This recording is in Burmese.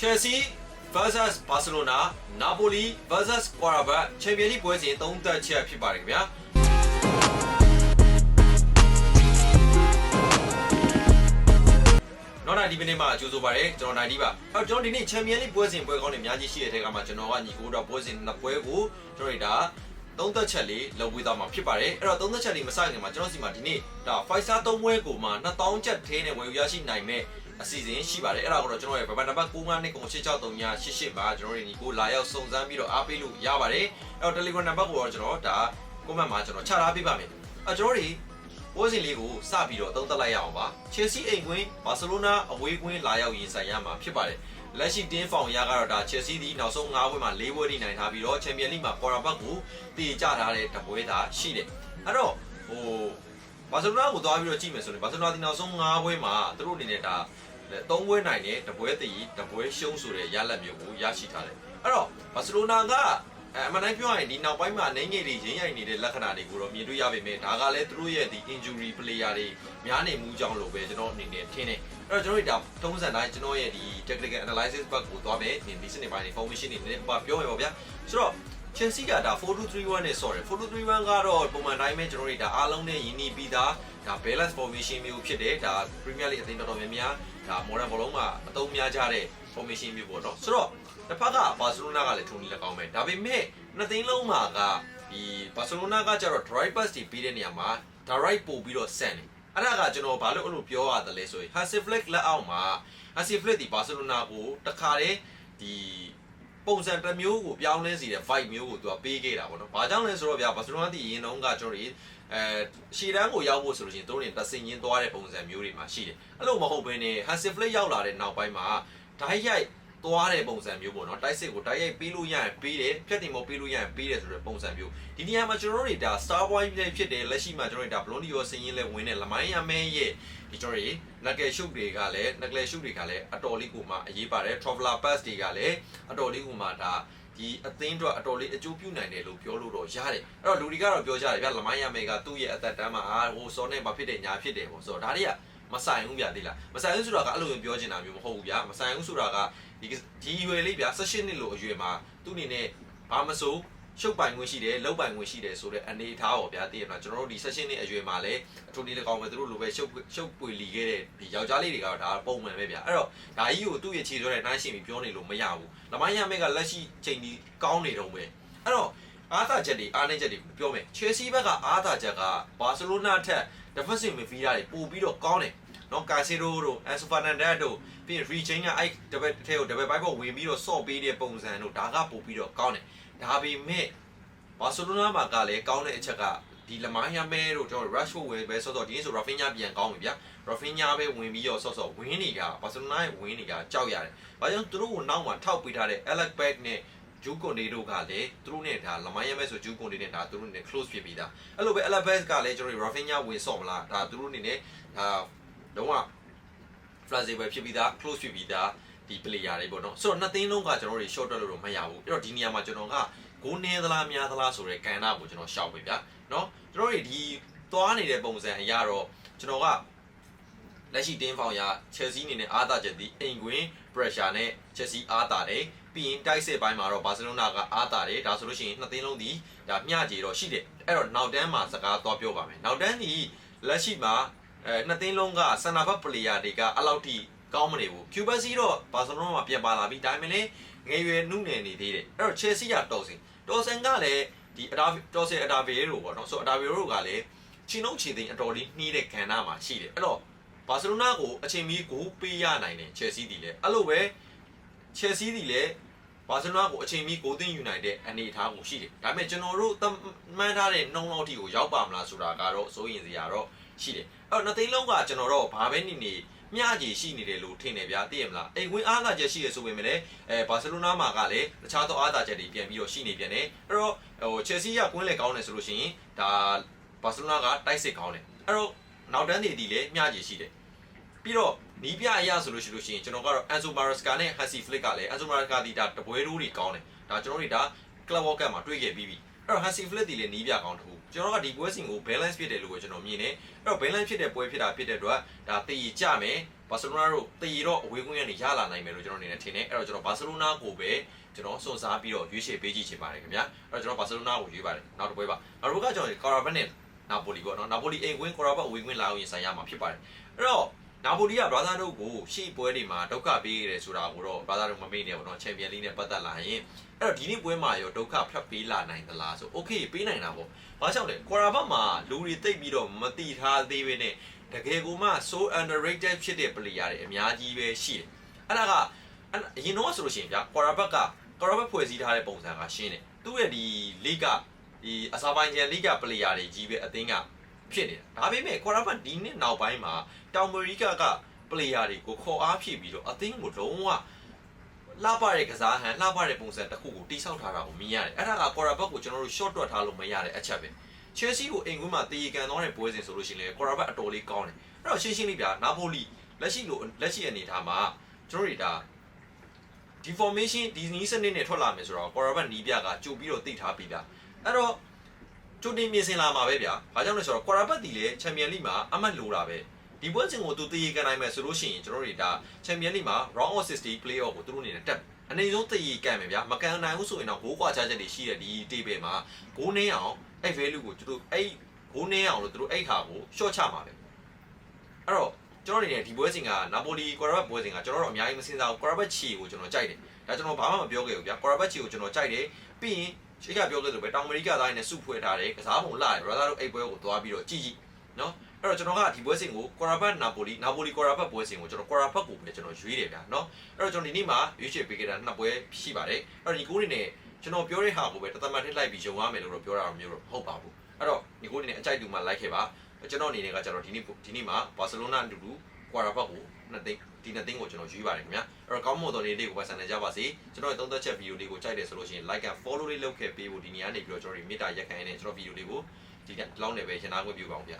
Chelsea versus Barcelona Napoli versus Qarabağ ချန်ပီယံလိပွဲစဉ်သုံးသက်ချက်ဖြစ်ပါတယ်ခင်ဗျာနော်နိုင်ဒီမနေ့မှာကြိုးဆိုပါရယ်ကျွန်တော်နိုင်ဒီပါအဲ့တော့ကျွန်တော်ဒီနေ့ချန်ပီယံလိပွဲစဉ်ပွဲကောင်းတွေအများကြီးရှိတဲ့ထဲကမှကျွန်တော်ကညီကိုတော့ပွဲစဉ်နှစ်ပွဲကိုကျွန်တော်တို့ဒါသုံးသက်ချက်လေးလုပ်ပေးသွားမှာဖြစ်ပါတယ်အဲ့တော့သုံးသက်ချက်လေးမစခင်မှာကျွန်တော်စီမှာဒီနေ့ဒါ5 star 3ပွဲကိုမှ2000ချက်သေးနဲ့ဝယ်ယူရရှိနိုင်မဲ့ အစီအစဉ်ရှိပါတယ်အဲ့ဒါကတော့ကျွန်တော်ရဲ့ဗဘနံပါတ်95နှစ်ကုန်863988ပါကျွန်တော်တို့ညီကိုလာရောက်စုံစမ်းပြီးတော့အားပေးလို့ရပါတယ်အဲ့တော့ Telegram နံပါတ်ကိုတော့ကျွန်တော်ဒါ comment မှာကျွန်တော်ချထားပေးပါမယ်အဲ့ကျွန်တော်တို့ပွဲစဉ်လေးကိုစပြီးတော့သုံးသပ်လိုက်ရအောင်ပါ။ Chelsea အိမ်ကွင်းဘာစီလိုနာအဝေးကွင်းလာရောက်ရင်ဆိုင်ရမှာဖြစ်ပါတယ်။လက်ရှိတင်းဖောင်ရကတော့ဒါ Chelsea ဒီနောက်ဆုံး၅ပွဲမှာ၄ပွဲထိနိုင်ထားပြီးတော့ Champions League မှာ Quarterback ကိုတည်ကြထားတဲ့တပွဲသာရှိတယ်။အဲ့တော့ဟိုဘာစီလိုနာကိုသွားပြီးတော့ကြည့်မယ်ဆိုရင်ဘာစီလိုနာဒီနောက်ဆုံး၅ပွဲမှာသူတို့အနေနဲ့ဒါ ၃ပွဲနိုင်တယ်တပွဲတည်တပွဲရှုံးဆိုတဲ့ရလဒ်မျိုးကိုရရှိထားတယ်။အဲ့တော့ဘာစီလိုနာကအဲအမှန်တိုင်းပြောရရင်ဒီနောက်ပိုင်းမှာအနေငယ်တွေရင်းရိုင်နေတဲ့လက္ခဏာတွေကိုတော့မြင်တွေ့ရပေမဲ့ဒါကလည်းသူတို့ရဲ့ဒီ injury player တွေများနေမှုကြောင့်လို့ပဲကျွန်တော်အနေနဲ့ထင်တယ်အဲ့တော့ကျွန်တော်တို့ဒါထုံးစံတိုင်းကျွန်တော်ရဲ့ဒီ technical analysis ဘက်ကိုသွားမယ်ဒီစနစ်ပိုင်း information တွေနည်းနည်းပါပြောမယ်ပေါ့ဗျာဆိုတော့ Chelsea ကဒါ4231နဲ့ sorry 4231ကတော့ပုံမှန်တိုင်းပဲကျွန်တော်တို့ဒါအားလုံးနဲ့ယဉ်နီးပြီးသားဒါ balance formation မျိုးဖြစ်တယ်ဒါ Premier League အသင်းတော်တော်များများဒါ modern ဘောလုံးမှာအသုံးများကြတဲ့ formation မျိုးပေါ့နော်ဆိုတော့တစ်ဖက်ကဘာစီလိုနာကလည်းထုံးနေလက်ကောင်းပဲဒါပေမဲ့နှစ်သိန်းလုံးမှာကဒီဘာစီလိုနာကကျတော့ drive pass တွေပေးတဲ့နေရာမှာ direct ပို့ပြီးတော့ဆန်တယ်အဲ့ဒါကကျွန်တော်ဘာလို့အဲ့လိုပြောရတယ်လဲဆိုရင် Hansi Flick လက်အောက်မှာ Hansi Flick ဒီဘာစီလိုနာကိုတခါတည်းဒီ ပုံစံတစ်မျိုးကိုပြောင်းလဲစီတဲ့ vibe မျိုးကိုသူကပေးခဲ့တာပေါ့နော်။ဘာကြောင့်လဲဆိုတော့ဗျာဘာစီလိုနာဒီရင်တုန်းကကျွန်တော်တို့အဲရှီတန်းကိုရောက်ဖို့ဆိုလို့ရှိရင်တို့တွေတဆင်ချင်းသွားတဲ့ပုံစံမျိုးတွေမှာရှိတယ်။အဲ့လိုမဟုတ်ဘဲနဲ့ Hansi Flick ရောက်လာတဲ့နောက်ပိုင်းမှာဓာတ်ရိုက် သွားတဲ့ပုံစံမျိုးပေါ့နော်တိုက်စစ်ကိုတိုက်ရိုက်ပေးလို့ရရင်ပေးတယ်ဖြတ်တင်မို့ပေးလို့ရရင်ပေးတယ်ဆိုတဲ့ပုံစံမျိုးဒီနေရာမှာကျွန်တော်တို့တွေဒါ Star Boy လေးဖြစ်တယ်လက်ရှိမှာကျွန်တော်တို့ဒါ Blondie ရောစင်ရင်လဲဝင်တဲ့လမိုင်းရမဲရဲ့ဒီကျွန်တော်တွေ knuckle shoot တွေကလည်း knuckle shoot တွေကလည်းအတော်လေးကိုမှအရေးပါတယ် traveler pass တွေကလည်းအတော်လေးကိုမှဒါဒီအသင်းအတွက်အတော်လေးအကျိုးပြုနိုင်တယ်လို့ပြောလို့တော့ရတယ်အဲ့တော့လူတွေကတော့ပြောကြတယ်ဗျလမိုင်းရမဲကသူ့ရဲ့အသက်တမ်းမှာအာဟိုစောနဲ့မဖြစ်တဲ့ညာဖြစ်တယ်ပေါ့ဆိုတော့ဒါတွေက မဆိုင်ဘူးဗျာသိလားမဆိုင်ဘူးဆိုတာကအဲ့လိုမျိုးပြောချင်တာမျိုးမဟုတ်ဘူးဗျာမဆိုင်ဘူးဆိုတာကဒီဒီရွယ်လေးဗျာ16နှစ်လို့အရွယ်မှာသူ့အနေနဲ့ဘာမဆိုရှုပ်ပိုင်ခွင့်ရှိတယ်လောက်ပိုင်ခွင့်ရှိတယ်ဆိုတဲ့အနေအထားပေါ့ဗျာသိရမလားကျွန်တော်တို့ဒီ session နဲ့အရွယ်မှာလည်းအထူးဒီတကောင်ပဲသူတို့လိုပဲရှုပ်ရှုပ်ပွေလီခဲ့တဲ့ဒီယောက်ျားလေးတွေကတော့ဒါပုံမှန်ပဲဗျာအဲ့တော့ဒါကြီးကိုသူ့ရဲ့ခြေစွဲတဲ့နှိုင်းရှင်ပြီးပြောနေလို့မရဘူးလမိုင်းရမဲကလက်ရှိချိန်ဒီကောင်းနေတော့ပဲအဲ့တော့ အားသာချက်တွေအားနည်းချက်တွေကိုပြောမယ် Chelsea ဘက်ကအားသာချက်ကဘာစီလိုနာထက် defensive midfielder တွေပို့ပြီးတော့ကောင်းတယ်နော်ကာစီရိုတို့အန်ဆိုဖာနန်ဒက်တို့ပြီးရင် rechain ကအဲ့တပက်ထဲကိုတပက်ဘိုက်ပေါ်ဝင်ပြီးတော့ဆော့ပေးတဲ့ပုံစံတို့ဒါကပို့ပြီးတော့ကောင်းတယ်ဒါပေမဲ့ဘာစီလိုနာမှာကလည်းကောင်းတဲ့အချက်ကဒီလမိုင်းရမဲတို့ကျွန်တော် rush ဝင်ပဲဆော့ဆော့ဒီနေ့ဆို rafinha ပြန်ကောင်းပြီဗျာ rafinha ပဲဝင်ပြီးတော့ဆော့ဆော့ဝင်းတွေကဘာစီလိုနာရဲ့ဝင်းတွေကကြောက်ရတယ်ဘာကြောင့်သူတို့ကိုနောက်မှာထောက်ပေးထားတဲ့ alex back နဲ့ ဂျူးကွန်ဒေတို့ကလည်းသူတို့နဲ့ဒါလမိုင်းရမဲဆိုဂျူးကွန်ဒေနဲ့ဒါသူတို့နဲ့ close ဖြစ်ပြီးသားအဲ့လိုပဲ alex back ကလည်းကျွန်တော် rafinha ဝင်ဆော့မလားဒါသူတို့အနေနဲ့ဒါလုံးဝ flexible ဖြစ်ပြီးသား close ဖြစ်ပြီးသားဒီ player တွေပေါ့နော်ဆိုတော့နှစ်သိန်းလုံးကကျွန်တော်တို့ short တက်လို့တော့မရဘူးအဲ့တော့ဒီနေရာမှာကျွန်တော်ကဂိုးနေသလားများသလားဆိုတဲ့ကဏ္ဍကိုကျွန်တော်ရှောက်ပြီဗျာနော်ကျွန်တော်တို့ဒီသွားနေတဲ့ပုံစံအရတော့ကျွန်တော်ကလက်ရှိတင်းဖောင်ရ Chelsea အနေနဲ့အားသာချက်ဒီအိမ်ကွင်း pressure နဲ့ Chelsea အားသာတယ်ပြီးရင်တိုက်စစ်ပိုင်းမှာတော့ Barcelona ကအားသာတယ်ဒါဆိုလို့ရှိရင်နှစ်သိန်းလုံးဒီဒါမျှကြေတော့ရှိတယ်အဲ့တော့နောက်တန်းမှာစကားသွားပြောပါမယ်နောက်တန်းဒီလက်ရှိမှာအဲနှစ်သိန်းလုံးကစန္ဒဘတ်ပလေယာတွေကအဲ့လောက်ထိကောင်းမနေဘူးကျူဘက်စီတော့ဘာစီလိုနာမှာပြန်ပါလာပြီဒါပေမဲ့လည်းငယ်ရွယ်နှုတ်နယ်နေသေးတယ်အဲ့တော့ Chelsea ကတော်စင်တော်စင်ကလည်းဒီအဒါတော်စင်အဒါဗေရိုပေါ့နော်ဆိုအဒါဗေရိုကလည်းချီနှုတ်ချီသိန်းအတော်လေးနှီးတဲ့ခံနာမှာရှိတယ်အဲ့တော့ ဘာစီလိုနာကိုအချိန်မီကိုပေးရနိုင်တယ် Chelsea တီလည်းအဲ့လိုပဲ Chelsea တီလည်းဘာစီလိုနာကိုအချိန်မီကိုသိမ်းယူနိုင်တဲ့အနေအထားကိုရှိတယ်ဒါပေမဲ့ကျွန်တော်တို့မှန်းထားတဲ့နှုံလောက်ထိကိုရောက်ပါမလားဆိုတာကတော့စိုးရင်စရာတော့ရှိတယ်အဲ့တော့နှစ်သိန်းလုံးကကျွန်တော်တော့ဘာပဲနေနေမျှကြီးရှိနေတယ်လို့ထင်တယ်ဗျာသိရမလားအိမ်ဝင်အားသာချက်ရှိရဆိုပေမဲ့လည်းအဲဘာစီလိုနာမှာကလည်းတခြားသောအားသာချက်တွေပြန်ပြီးတော့ရှိနေပြန်တယ်အဲ့တော့ဟိုချယ်ဆီကကွင်းလေကောင်းတယ်ဆိုလို့ရှိရင်ဒါဘာစီလိုနာကတိုက်စစ်ကောင်းတယ်အဲ့တော့နောက်တန်းတွေဒီလည်းမျှကြီးရှိတယ် ပြီးတော့နီးပြအရဆိုလို့ရှိလို့ရှိရင်ကျွန်တော်ကတော့ Enzo Maresca နဲ့ Hansi Flick ကလည်း Enzo Maresca ဒီဒါတပွဲတိုးတွေကောင်းတယ်ဒါကျွန်တော်တို့ဒါ Club World Cup မှာတွေ့ခဲ့ပြီးပြီအဲ့တော့ Hansi Flick တီလည်းနီးပြကောင်းတစ်ခုကျွန်တော်ကဒီပွဲစဉ်ကို balance ဖြစ်တယ်လို့ပဲကျွန်တော်မြင်တယ်အဲ့တော့ balance ဖြစ်တဲ့ပွဲဖြစ်တာဖြစ်တဲ့အတွက်ဒါတည်ကြမယ်ဘာစီလိုနာတို့တည်တော့အဝေးကွင်းကနေရလာနိုင်မယ်လို့ကျွန်တော်အနေနဲ့ထင်တယ်အဲ့တော့ကျွန်တော်ဘာစီလိုနာကိုပဲကျွန်တော်စွန့်စားပြီးတော့ရွေးချယ်ပေးကြည့်ချင်ပါတယ်ခင်ဗျာအဲ့တော့ကျွန်တော်ဘာစီလိုနာကိုရွေးပါတယ်နောက်တစ်ပွဲပါနောက်တစ်ပွဲကကျွန်တော်ကာရာဘတ်နဲ့နာပိုလီပေါ့နော်နာပိုလီအိမ်ကွင်းကာရာဘတ်အဝေးကွင်းလာအောင်ရင်ဆိုင်ရမှာဖြစ်ပါတယ်အဲ့တော့ နာပိုလီကဘရာဇာတို့ကိုရှေ့ပွဲတွေမှာဒုက္ခပေးရတယ်ဆိုတာကိုတော့ဘရာဇာတို့မမေ့နေဘူးเนาะချန်ပီယံလိနဲ့ပတ်သက်လာရင်အဲ့တော့ဒီနေ့ပွဲမှာရောဒုက္ခဖျက်ပေးလာနိုင်သလားဆိုโอเคပေးနိုင်တာပေါ့ဘာကြောင့်လဲကွာရာဘတ်မှာလူတွေတိတ်ပြီးတော့မတိထားသေးပဲနဲ့တကယ်ကိုမှ so underrated ဖြစ်တဲ့ player တွေအများကြီးပဲရှိတယ်အဲ့ဒါကအဲ့အရင်တော့ဆိုလို့ရှိရင်ဗျာကွာရာဘတ်ကကွာရာဘတ်ဖွဲ့စည်းထားတဲ့ပုံစံကရှင်းတယ်သူ့ရဲ့ဒီလိကဒီအစာပိုင်းကျန်လိက player တွေကြီးပဲအသင်းက ဖြစ်နေတာဒါပေမဲ့ကွာရာဘတ်ဒီနှစ်နောက်ပိုင်းမှာတောင်အမေရိကက player တွေကိုခေါ်အားဖြည့်ပြီးတော့အသင်းကိုလုံးဝလှပတဲ့ကစားဟန်လှပတဲ့ပုံစံတစ်ခုကိုတိဆောက်ထားတာကိုမြင်ရတယ်အဲ့ဒါကကွာရာဘတ်ကိုကျွန်တော်တို့ short တွက်ထားလို့မရတဲ့အချက်ပဲ Chelsea ကိုအိမ်ကွင်းမှာတည်ကန်သွားတဲ့ပွဲစဉ်ဆိုလို့ရှိရင်လေကွာရာဘတ်အတော်လေးကောင်းတယ်အဲ့တော့ရှင်းရှင်းလေးဗျာနာပိုလီလက်ရှိလိုလက်ရှိအနေထားမှာကျွန်တော်တို့ဒါ deformation ဒီနီးစနစ်နဲ့ထွက်လာမယ်ဆိုတော့ကွာရာဘတ်နီးပြကကြိုပြီးတော့တိထားပြီးဗျာအဲ့တော့ ကြိုတင်ပြင်ဆင်လာမှာပဲဗျာဘာကြောင့်လဲဆိုတော့ကွာရာဘတ်တီလေချန်ပီယံလိမှာအမှတ်လိုတာပဲဒီပွဲစဉ်ကိုသူတည်ကန်နိုင်မယ်ဆိုလို့ရှိရင်ကျွန်တော်တို့ဒါချန်ပီယံလိမှာ round of 60 playoff ကိုသူတို့အနေနဲ့တက်အနေဆုံးတည်ကန်မယ်ဗျာမကန်နိုင်ဘူးဆိုရင်တော့ဂိုးကွာချချက်တွေရှိတဲ့ဒီ table မှာဂိုးနှင်းအောင်အဲ့ value ကိုသူတို့အဲ့ဂိုးနှင်းအောင်လို့သူတို့အဲ့ခါကို short ချမှာပဲအဲ့တော့ကျွန်တော်အနေနဲ့ဒီပွဲစဉ်ကနာပိုလီကွာရာဘတ်ပွဲစဉ်ကကျွန်တော်တို့အများကြီးမစင်စားဘူးကွာရာဘတ်ချီကိုကျွန်တော်ကြိုက်တယ်ဒါကျွန်တော်ဘာမှမပြောခဲ့ဘူးဗျာကွာရာဘတ်ချီကိုကျွန်တော်ကြိုက်တယ်ပြီးရင် ရှိကပြောခဲ့သလိုပဲတောင်အမေရိကသားတွေနဲ့စုဖွဲ့ထားတယ်ကစားပုံလာတယ်ဘရာသာတို့အဲ့ပွဲကိုသွားပြီးတော့ကြည့်ကြည့်နော်အဲ့တော့ကျွန်တော်ကဒီပွဲစဉ်ကိုကွာရာဘတ်နာပိုလီနာပိုလီကွာရာဘတ်ပွဲစဉ်ကိုကျွန်တော်ကွာရာဘတ်ကိုပဲကျွန်တော်ရွေးတယ်ဗျာနော်အဲ့တော့ကျွန်တော်ဒီနေ့မှာရွေးချယ်ပေးခဲ့တာနှစ်ပွဲရှိပါတယ်အဲ့တော့ဒီကိုးနေနဲ့ကျွန်တော်ပြောတဲ့ဟာကိုပဲတသမတ်ထစ်လိုက်ပြီးယုံရမယ်လို့တော့ပြောတာမျိုးတော့မဟုတ်ပါဘူးအဲ့တော့ဒီကိုးနေနဲ့အကြိုက်တူမှလိုက်ခဲ့ပါကျွန်တော်အနေနဲ့ကကျွန်တော်ဒီနေ့ဒီနေ့မှာဘာစီလိုနာအတူတူ ကွာရာဘတ်ကိုနှစ်သိန်းဒီနှစ်သိန်းကိုကျွန်တော်ရွေးပါတယ်ခင်ဗျာအဲ့တော့ကောင်းမွန်တော်လေးလေးကိုပဲဆန်နေကြပါစေကျွန်တော်ရဲ့သုံးသက်ချက်ဗီဒီယိုလေးကိုကြိုက်တယ်ဆိုလို့ရှိရင် like and follow လေးလုပ်ခဲ့ပေးဖို့ဒီနေ့ကနေပြီးတော့ကျွန်တော်ဒီမေတ္တာရက်ခံရတဲ့ကျွန်တော်ဗီဒီယိုလေးကိုဒီကလောက်နေပဲရှင်းသားခွင့်ပြုပါအောင်ဗျာ